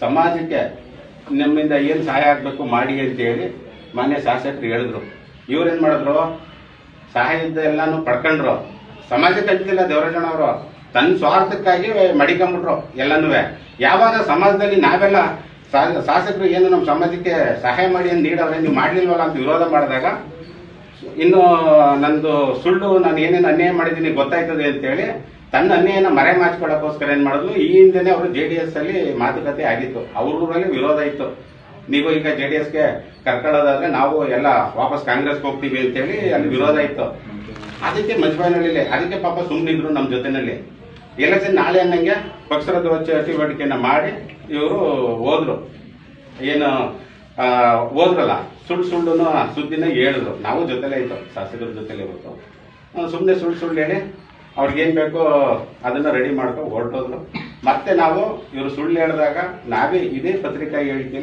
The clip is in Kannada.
ಸಮಾಜಕ್ಕೆ ನಮ್ಮಿಂದ ಏನು ಸಹಾಯ ಆಗಬೇಕು ಮಾಡಿ ಅಂತೇಳಿ ಮಾನ್ಯ ಶಾಸಕರು ಹೇಳಿದ್ರು. ಇವ್ರೇನ್ ಮಾಡಿದ್ರು? ಸಹಾಯದ ಎಲ್ಲಾನು ಪಡ್ಕೊಂಡ್ರು. ಸಮಾಜಕ್ಕೆ ಅಂತಿಲ್ಲ ದೇವರಾಜಣ್ಣ ಅವರು. ತನ್ನ ಸ್ವಾರ್ಥಕ್ಕಾಗಿ ಮಡಿಕೊಂಬಿಟ್ರು ಎಲ್ಲನೂ ಯಾವಾಗ ಸಮಾಜದಲ್ಲಿ ನಾವೆಲ್ಲ ಶಾಸಕರು ಏನು ನಮ್ಮ ಸಮಾಜಕ್ಕೆ ಸಹಾಯ ಮಾಡಿ ಅಂತ ನೀಡವ್ರೆ, ನೀವು ಮಾಡಲಿಲ್ವಲ್ಲ ಅಂತ ವಿರೋಧ ಮಾಡಿದಾಗ ಇನ್ನು ನಂದು ಸುಳ್ಳು ನಾನು ಏನೇನು ಅನ್ಯಾಯ ಮಾಡಿದ್ದೀನಿ ಗೊತ್ತಾಯ್ತದೆ ಅಂತೇಳಿ ತನ್ನ ಅನ್ಯಾಯನ ಮರೆ ಮಾಚ್ಕೊಳ್ಳೋಕ್ಕೋಸ್ಕರ ಏನ್ ಮಾಡಿದ್ಲು? ಈ ಹಿಂದೆನೆ ಅವರು ಜೆ ಡಿ ಎಸ್ ಅಲ್ಲಿ ಮಾತುಕತೆ ಆಗಿತ್ತು. ಅವ್ರೂರಲ್ಲಿ ವಿರೋಧ ಇತ್ತು. ನೀವು ಈಗ ಜೆ ಡಿ ಎಸ್ಗೆ ಕರ್ಕೊಳ್ಳೋದಾದ್ರೆ ನಾವು ಎಲ್ಲ ವಾಪಸ್ ಕಾಂಗ್ರೆಸ್ಗೆ ಹೋಗ್ತೀವಿ ಅಂತೇಳಿ ಅಲ್ಲಿ ವಿರೋಧ ಇತ್ತು. ಅದಕ್ಕೆ ಮಜ್ಬಾಯಿನಲ್ಲಿ ಅದಕ್ಕೆ ಪಾಪ ಸುಮ್ಮನಿದ್ರು ನಮ್ಮ ಜೊತೆನಲ್ಲಿ. ಎಲೆಕ್ಷನ್ ನಾಳೆ ಅನ್ನಂಗೆ ಪಕ್ಷದ ಚಟುವಟಿಕೆನ ಮಾಡಿ ಇವರು ಹೋದ್ರು. ಏನು ಹೋದ್ರಲ್ಲ. ಸುಳ್ಳು ಸುಳ್ಳು ಸುದ್ದಿನ ಹೇಳಿದ್ರು. ನಾವು ಜೊತೆಲೇ ಇತ್ತು ಶಾಸಕರ ಜೊತೆಲೇ ಇವತ್ತು ಸುಮ್ಮನೆ ಸುಳ್ಳು ಸುಳ್ಳು ಹೇಳಿ, ಅವ್ರಿಗೇನು ಬೇಕೋ ಅದನ್ನು ರೆಡಿ ಮಾಡ್ಕೊ ಹೊರಟೋದ್ರು. ಮತ್ತೆ ನಾವು ಇವರು ಸುಳ್ಳು ಹೇಳಿದಾಗ ನಾವೇ ಇದೇ ಪತ್ರಿಕಾ ಹೇಳಿಕೆಯಲ್ಲಿ